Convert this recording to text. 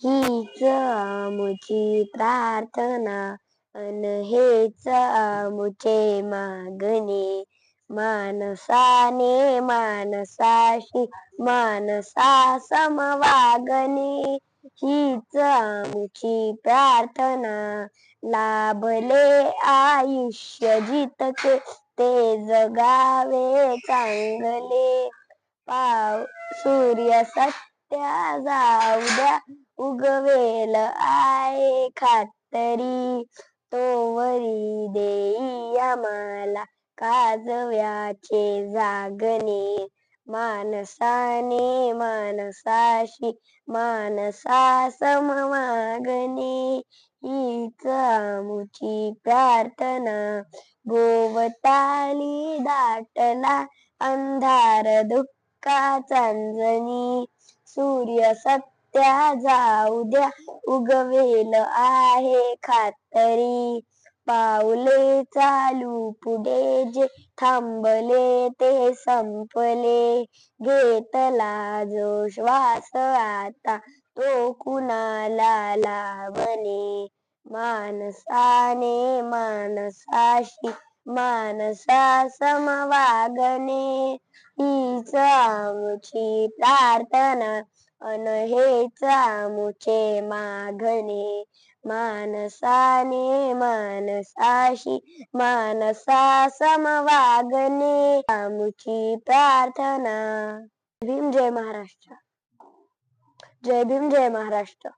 हीच आमुची प्रार्थना अन हेच आमुचे मागणे. मानसाने मानसाशी मानसा समवागणे हीच आमुची प्रार्थना. लाभले आयुष्य जितके ते जगावे चांगले. पाव सूर्य सत्या जाऊ द्या. उगवेल आहे खातरी. तोवरी देई आम्हाला काजव्याचे जागणे. मानसाने मानसाशी मानसा समवागणे हीच आमुची प्रार्थना. गोवताली दाटला अंधार दुःखा अंजनी. सूर्य सत्य जाऊ द्या. उगवेल आहे खातरी. पाऊले चालू पुढे जे थांबले ते संपले. घेतला जो श्वास आता तो कुणाला लावणे? मानसाने मानसाशी मानसा समवागणे हीच आमची प्रार्थना. अन हे चामुचे मागणे मानसाने मानसाशी मानसा समवागणे आमुची प्रार्थना. भीम जय महाराष्ट्र. जय भीम जय महाराष्ट्र.